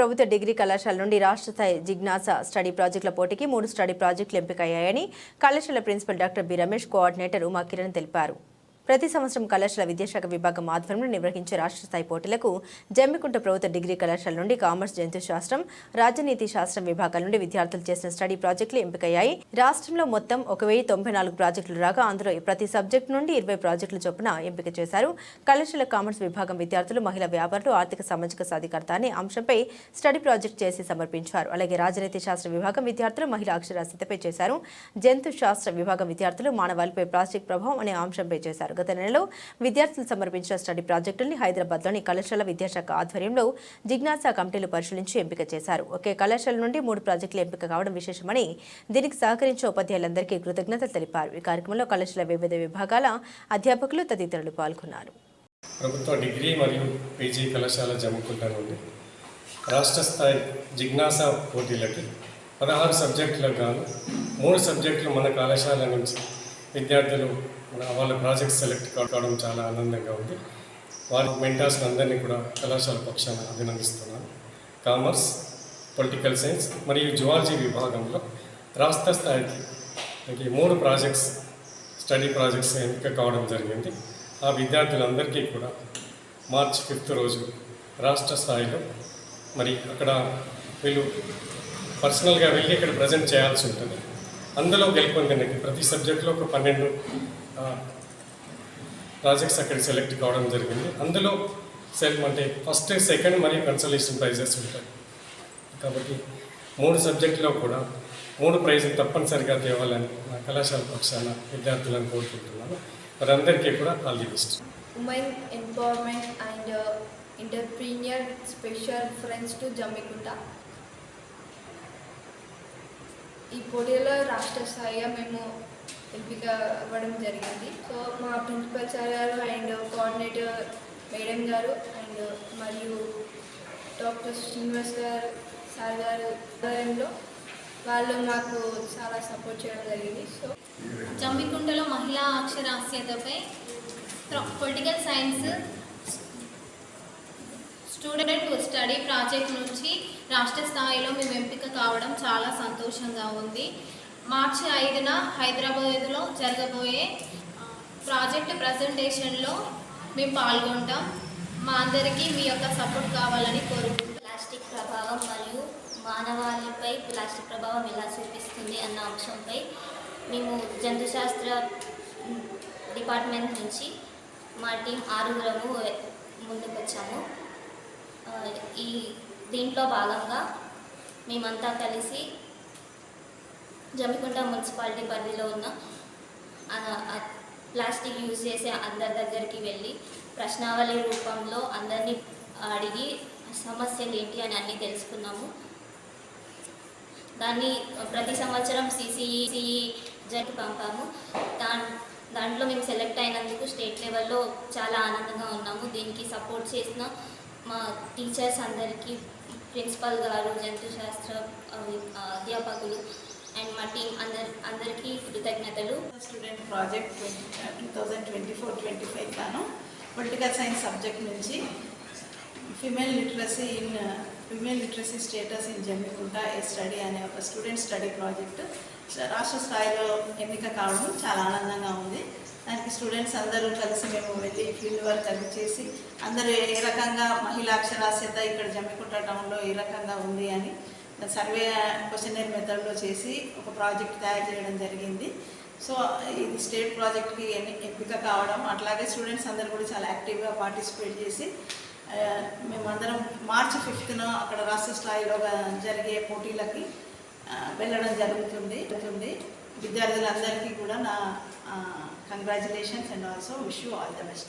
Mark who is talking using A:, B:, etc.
A: ప్రభుత్వ డిగ్రీ కళాశాల నుండి రాష్ట్ర స్థాయి జిజ్ఞాస స్టడీ ప్రాజెక్టుల పోటీకి మూడు స్టడీ ప్రాజెక్టులు ఎంపికయ్యాయని కళాశాల principal doctor B Ramesh coordinator Uma Kiran తెలిపారు. ప్రతి సంవత్సరం కళాశాల విద్యాశాఖ విభాగం ఆధ్వర్యంలో నిర్వహించే రాష్ట్ర స్థాయి పోటీలకు జమ్మికుంట ప్రభుత్వ డిగ్రీ కళాశాల నుండి కామర్స్ జంతు శాస్త్రం రాజనీతి శాస్త్రం విభాగాల నుండి విద్యార్థులు చేసిన స్టడీ ప్రాజెక్టులు ఎంపికయ్యాయి. రాష్ట్రంలో మొత్తం ఒక వెయ్యి తొంభై నాలుగు ప్రాజెక్టులు రాగా అందులో ప్రతి సబ్జెక్టు నుండి ఇరవై ప్రాజెక్టుల చొప్పున ఎంపిక చేశారు. కళాశాల కామర్స్ విభాగం విద్యార్థులు మహిళా వ్యాపారులు ఆర్థిక సామాజిక సాధికారత అనే అంశంపై స్టడీ ప్రాజెక్ట్ చేసి సమర్పించారు. అలాగే రాజనీతి శాస్త్ర విభాగం విద్యార్థులు మహిళా అక్షరాస్యతపై చేశారు. జంతు శాస్త్ర విభాగం విద్యార్థులు మానవాళిపై ప్లాస్టిక్ ప్రభావం అనే అంశంపై చేశారు. గత నెలలో విద్యార్థులు సమర్పించిన స్టడీ ప్రాజెక్టుల్ని హైదరాబాద్లోని కళాశాల విద్యాశాఖ ఆధ్వర్యంలో జిజ్ఞాసా కమిటీలు పరిశీలించి ఎంపిక చేశారు. ఒకే కళాశాల నుండి మూడు ప్రాజెక్టులు ఎంపిక కావడం విశేషమని దీనికి సహకరించే ఉపాధ్యాయులందరికీ కృతజ్ఞతలు తెలిపారు. ఈ కార్యక్రమంలో కళాశాల వివిధ విభాగాల అధ్యాపకులు తదితరులు పాల్గొన్నారు.
B: ప్రభుత్వ డిగ్రీ మరియు పీజీ కళాశాల జమ్ముకుంట నుండి రాష్ట్ర స్థాయి జిజ్ఞాసా పోటీలకి పదహారు సబ్జెక్టులకు గాను మూడు సబ్జెక్టులు మన కళాశాల నుంచి విద్యార్థులు మన- వాళ్ళ ప్రాజెక్ట్ సెలెక్ట్ కావడం చాలా ఆనందంగా ఉంది. వారి మెంటార్స్ అందరినీ కూడా కళాశాల పక్షాన అభినందిస్తున్నాను. కామర్స్ పొలిటికల్ సైన్స్ మరియు జువాలజీ విభాగంలో రాష్ట్ర స్థాయికి ఈ మూడు ప్రాజెక్ట్స్ స్టడీ ప్రాజెక్ట్స్ ఎంపిక కావడం జరిగింది. ఆ విద్యార్థులందరికీ కూడా మార్చ్ ఫిఫ్త్ రోజు రాష్ట్ర స్థాయిలో మరి అక్కడ వీళ్ళు పర్సనల్గా వెళ్ళి ఇక్కడ ప్రజెంట్ చేయాల్సి ఉంటుంది. అందులో గెలుపొందినకి ప్రతి సబ్జెక్టులో ఒక పన్నెండు ప్రాజెక్ట్స్ అక్కడ సెలెక్ట్ కావడం జరిగింది. అందులో సెల్ఫ్ అంటే ఫస్ట్ సెకండ్ మరియు కన్సల్టేషన్ ప్రైజెస్ ఉంటాయి. కాబట్టి మూడు సబ్జెక్టులో కూడా మూడు ప్రైజులు తప్పనిసరిగా తేవాలని నా కళాశాల పక్షాన విద్యార్థులను కోరుకుంటున్నాను. వారందరికీ కూడా all the best
C: women empowerment and uh, special friends to Jammikunta ఈ పోటీలో రాష్ట్ర స్థాయిగా మేము ఎంపిక అవ్వడం జరిగింది. సో మా ప్రిన్సిపల్ సార్ గారు అండ్ కోఆర్డినేటర్ మేడం గారు అండ్ మరియు డాక్టర్ శ్రీనివాస్ గారు సార్ గారు ఆధ్వర్యంలో వాళ్ళు మాకు చాలా సపోర్ట్ చేయడం జరిగింది. సో
D: జమ్మికుంటలో మహిళా అక్షరాస్యతపై political science student study project నుంచి రాష్ట్ర స్థాయిలో మేము ఎంపిక కావడం చాలా సంతోషంగా ఉంది. మార్చి ఐదున హైదరాబాద్లో జరగబోయే ప్రాజెక్ట్ ప్రజెంటేషన్లో మేము పాల్గొంటాం. మా అందరికీ మీ యొక్క సపోర్ట్ కావాలని కోరుకుంటాం
E: ప్లాస్టిక్ ప్రభావం మరియు మానవాళిపై ప్లాస్టిక్ ప్రభావం ఎలా చూపిస్తుంది అన్న అంశంపై మేము జంతుశాస్త్ర డిపార్ట్మెంట్ నుంచి మా టీం ఆరుగురము ముందుకు వచ్చాము ఈ దీంట్లో భాగంగా మేమంతా కలిసి జమ్మికుంట మున్సిపాలిటీ పరిధిలో ఉన్న ప్లాస్టిక్ యూజ్ చేసే అందరి దగ్గరికి వెళ్ళి ప్రశ్నావళి రూపంలో అందరినీ అడిగి సమస్యలు ఏంటి అని అన్నీ తెలుసుకున్నాము. దాన్ని ప్రతి సంవత్సరం సిసిఈ జట్టు పంపాము. దా దాంట్లో మేము సెలెక్ట్ అయినందుకు స్టేట్ లెవెల్లో చాలా ఆనందంగా ఉన్నాము. దీనికి సపోర్ట్ చేసిన మా టీచర్స్ అందరికీ ప్రిన్సిపల్ గారు జంతు శాస్త్ర అధ్యాపకులు అండ్ మా టీం అందరి అందరికీ కృతజ్ఞతలు.
F: Student project two thousand twenty four twenty five తాను పొలిటికల్ సైన్స్ సబ్జెక్ట్ నుంచి female literacy in female literacy status in Jammikunta a study అనే ఒక స్టూడెంట్ స్టడీ ప్రాజెక్ట్ రాష్ట్ర స్థాయిలో ఎన్నిక కావడం చాలా ఆనందంగా ఉంది. దానికి స్టూడెంట్స్ అందరూ కలిసి మేము వెళ్ళి ఫీల్డ్ వర్క్ అది చేసి అందరూ ఏ రకంగా మహిళా అక్షరాస్యత ఇక్కడ జమ్మికుంట టౌన్లో ఏ రకంగా ఉంది అని సర్వే క్వశ్చనర్ మెథడ్లో చేసి ఒక ప్రాజెక్ట్ తయారు చేయడం జరిగింది. సో ఇది స్టేట్ ప్రాజెక్ట్కి ఎంపిక కావడం అట్లాగే స్టూడెంట్స్ అందరూ కూడా చాలా యాక్టివ్గా పార్టిసిపేట్ చేసి మేమందరం మార్చి ఫిఫ్త్న అక్కడ రాష్ట్ర స్థాయిలో జరిగే పోటీలకి వెళ్ళడం జరుగుతుంది జరుగుతుంది. విద్యార్థులందరికీ కూడా నా congratulations and also wish you all the best